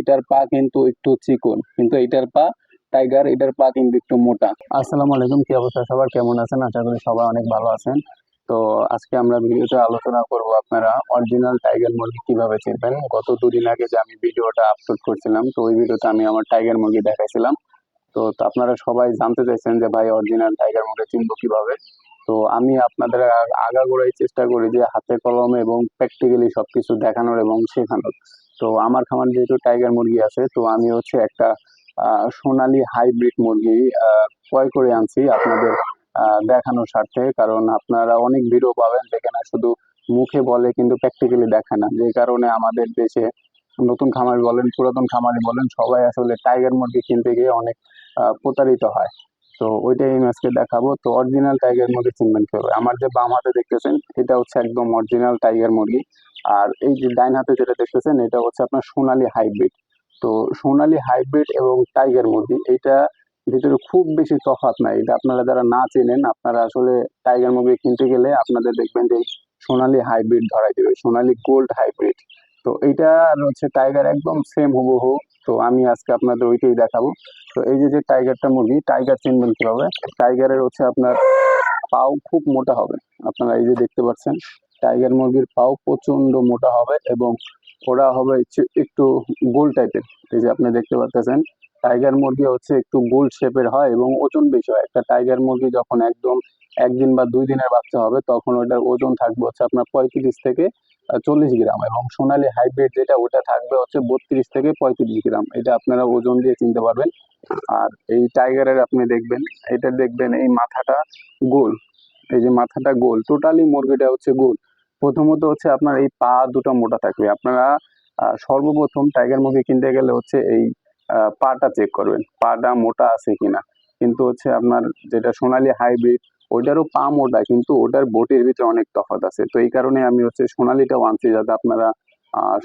এটার পা কিন্তু একটু চিকন, কিন্তু এটার পা টাইগার এটার পা কিন্তু একটু মোটা। আসসালামু আলাইকুম, কি অবস্থা? সবার কেমন আছেন? আশা করি সবাই অনেক ভালো আছেন। তো আজকে আমরা ভিডিওতে আলোচনা করব আপনারা অরিজিনাল টাইগার মুরগি কীভাবে চিনবেন? গত দুদিন আগে যে আমি ভিডিওটা আপলোড করছিলাম, তো ওই ভিডিওতে আমি আমার টাইগার মুরগি দেখাইছিলাম। তো আপনারা সবাই জানতে চাইছেন যে ভাই অরিজিনাল টাইগার মুরগি চিনবো কীভাবে? তো আমি আপনাদের আগাগোড়াই চেষ্টা করি যে হাতে কলমে এবং প্র্যাকটিক্যালি সবকিছু দেখানোর এবং শেখানোর। তো আমার খামার যেহেতু টাইগার মুরগি আছে, তো আমি হচ্ছে একটা সোনালী হাইব্রিড মুরগি ক্রয় করে আনছি আপনাদের দেখানোর স্বার্থে। কারণ আপনারা অনেক ভিডিও পাবেন যেখানে শুধু মুখে বলে কিন্তু প্র্যাকটিক্যালি দেখে না। যে কারণে আমাদের দেশে নতুন খামারি বলেন, পুরাতন খামারি বলেন, সবাই আসলে টাইগার মুরগি কিনতে গিয়ে অনেক প্রতারিত হয়। তো ওইটাই আমি আজকে দেখাবো। তো অরিজিনাল টাইগার মুরগি চিনবেন কীভাবে? আমার যে বাম হাতে দেখতেছেন, এটা হচ্ছে একদম অরিজিনাল টাইগার মুরগি। আর এই যে ডাইন হাতে যেটা দেখতেছেন, এটা হচ্ছে আপনার সোনালী হাইব্রিড তো সোনালী হাইব্রিড এবং টাইগার মুরগি, এইটা ভিতরে খুব বেশি তফাৎ নাই। এটা আপনারা যারা না চেনেন, আপনারা আসলে টাইগার মুরগি কিনতে গেলে আপনাদের দেখবেন যে সোনালী হাইব্রিড ধরাই দেবে, সোনালী গোল্ড হাইব্রিড তো এইটা আর হচ্ছে টাইগার একদম সেম হুবহু। তো আমি আজকে আপনাদের ওইটাই দেখাবো। তো এই যে যে টাইগারটা মুরগি, টাইগার চিনবেন কীভাবে? টাইগারের হচ্ছে আপনার পাও খুব মোটা হবে। আপনারা এই যে দেখতে পাচ্ছেন টাইগার মুরগির পাও প্রচণ্ড মোটা হবে এবং ওরা হবে একটু গোল টাইপের এই যে আপনি দেখতে পাচ্ছেন, টাইগার মুরগি হচ্ছে একটু গোল শেপের হয় এবং ওজন বেশি হয়। একটা টাইগার মুরগি যখন একদম একদিন বা দুই দিনের বাচ্চা হবে, তখন ওটার ওজন থাকবে হচ্ছে আপনার পঁয়ত্রিশ থেকে চল্লিশ গ্রাম এবং সোনালী হাইব্রিড যেটা, ওটা থাকবে হচ্ছে বত্রিশ থেকে পঁয়ত্রিশ গ্রাম। এটা আপনারা ওজন দিয়ে চিনতে পারবেন। আর এই টাইগারের আপনি দেখবেন, এটা দেখবেন এই মাথাটা গোল। এই যে মাথাটা গোল টোটালি মুরগিটা হচ্ছে গোল। প্রথমত হচ্ছে আপনার এই পা দুটো মোটা থাকবে। আপনারা সর্বপ্রথম টাইগার মুরগি কিনতে গেলে হচ্ছে এই পাটা চেক করবেন, পাটা মোটা আছে কিনা। কিন্তু হচ্ছে আপনার যেটা সোনালী হাইব্রিড ওইটারও পা মোটা, কিন্তু ওটার বোটের ভিতরে অনেক তফাৎ আছে। তো এই কারণে আমি হচ্ছে সোনালিটা আনছি যাতে আপনারা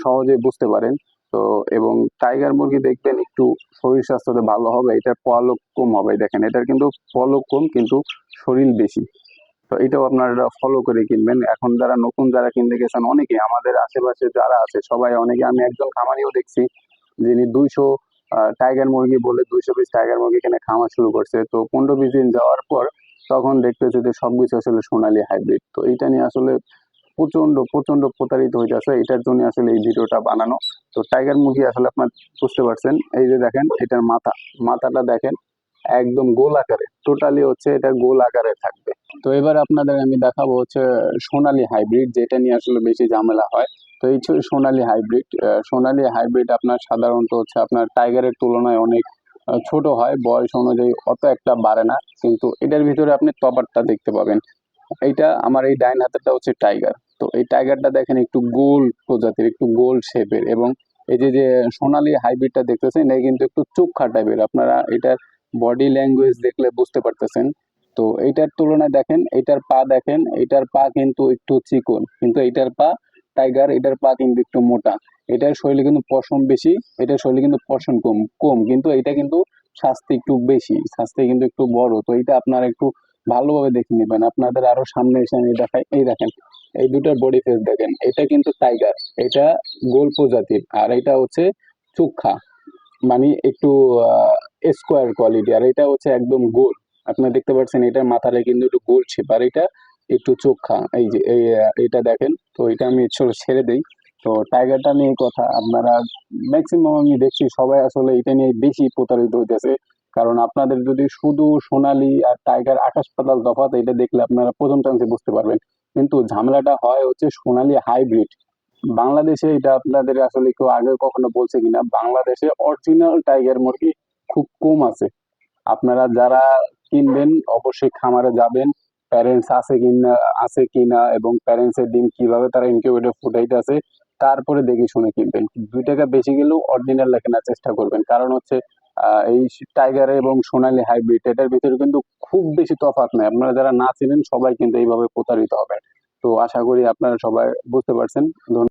সহজে বুঝতে পারেন। তো, এবং টাইগার মুরগি দেখবেন একটু শরীর স্বাস্থ্যতে ভালো হবে, এটার পলক কম হবে। দেখেন, এটার কিন্তু পলক কম, কিন্তু শরীর বেশি। তো এটাও আপনারা ফলো করে কিনবেন। এখন যারা নতুন যারা কিনতে গেছেন, অনেকে আমাদের আশেপাশে যারা আছে, সবাই, অনেকে আমি একজন খামারিও দেখছি, যিনি দুইশো টাইগার মুরগি বলে দুইশো পিস টাইগার মুরগি কিনে খাওয়া শুরু করছে। তো পনেরো বিশ দিন যাওয়ার পর তখন দেখতেছে যে সবকিছু আসলে সোনালী হাইব্রিড তো এটা নিয়ে আসলে প্রচণ্ড প্রচণ্ড প্রতারিত যাচ্ছে এটার জন্য আসলে এই ভিডিওটা বানানো। তো টাইগার মুরগি আসলে আপনার বুঝতে পারছেন। এই যে দেখেন, এটার মাথা, মাথাটা দেখেন। একদম গোল আকারে টোটালি হচ্ছে এটা গোল আকারে থাকবে। তো এবার আপনাদের আমি দেখাবো হচ্ছে সোনালী হাইব্রিড যেটা নিয়ে আসলে বেশি ঝামেলা হয়। তো এই সোনালী হাইব্রিড সোনালী হাইব্রিড আপনার সাধারণত হচ্ছে আপনার টাইগারের তুলনায় অনেক ছোট হয়, বয়স অনুযায়ী অত একটা বাড়ে না। কিন্তু এটার ভিতরে আপনি তফাৎটা দেখতে পাবেন। এইটা আমার এই ডাইন হাতেরটা হচ্ছে টাইগার তো এই টাইগারটা দেখেন একটু গোল প্রজাতির, একটু গোল শেপের এবং এই যে যে সোনালী হাইব্রিডটা দেখতেছেন, এটা কিন্তু একটু চোখা টাইপের আপনারা এটার বডি ল্যাঙ্গুয়েজ দেখলে বুঝতে পারতেছেন। তো এইটার তুলনায় দেখেন এটার পা দেখেন এটার পা কিন্তু একটু চিকন, কিন্তু এটার পা টাইগার এটার পা কিন্তু একটু মোটা। এটার শরীরে কিন্তু পশম বেশি, এটার শরীরে কিন্তু পশম কম কম, কিন্তু এটা কিন্তু স্বাস্থ্য একটু বেশি, স্বাস্থ্য কিন্তু একটু বড়। তো এটা আপনারা একটু ভালোভাবে দেখে নেবেন। আপনাদের আরও সামনে এসে আমি দেখাই, এই দেখেন, এই দুটার বডি ফেস দেখেন, এটা কিন্তু টাইগার এটা গোল প্রজাতির, আর এটা হচ্ছে চুক্ষা মানে একটু স্কোয়ার কোয়ালিটি আর এটা হচ্ছে একদম গোল। আপনারা দেখতে পাচ্ছেন এটার মাথাটা কিন্তু একটু গোল শেপ আর এটা একটু চোখা। এই যে এটা দেখেন, তো এটা আমি ছেড়ে দেই। তো টাইগারটা নিয়ে কথা, আপনারা ম্যাক্সিমাম আমি দেখছি সবাই আসলে এটা নিয়ে বেশি প্রতারিত হইতেছে। কারণ আপনাদের যদি শুধু সোনালী আর টাইগার আকাশ পাতাল তফাৎ, এটা দেখলে আপনারা প্রথম চান্সে বুঝতে পারবেন। কিন্তু ঝামেলাটা হয় হচ্ছে সোনালী হাইব্রিড বাংলাদেশে এটা আপনাদের আসলে কেউ আগে কখনো বলছে কিনা, বাংলাদেশে অরিজিনাল টাইগার মুরগি খুব কম আছে। আপনারা যারা কিনবেন, অবশ্যই খামারে যাবেন প্যারেন্টস আছে কিনা আছে কিনা এবং প্যারেন্টস এর ডিম কীভাবে তারা ইনকিউবেটর ফুটাইতেছে তারপরে দেখে শুনে কিনবেন। দুই টাকা বেশি গেলেও অরিজিনাল কেনার চেষ্টা করবেন। কারণ হচ্ছে এই টাইগার এবং সোনালী হাইব্রিড এটার ভিতরে কিন্তু খুব বেশি তফাৎ নাই। আপনারা যারা না চিনেন, সবাই কিন্তু এইভাবে প্রতারিত হবেন। তো আশা করি আপনারা সবাই বুঝতে পারছেন।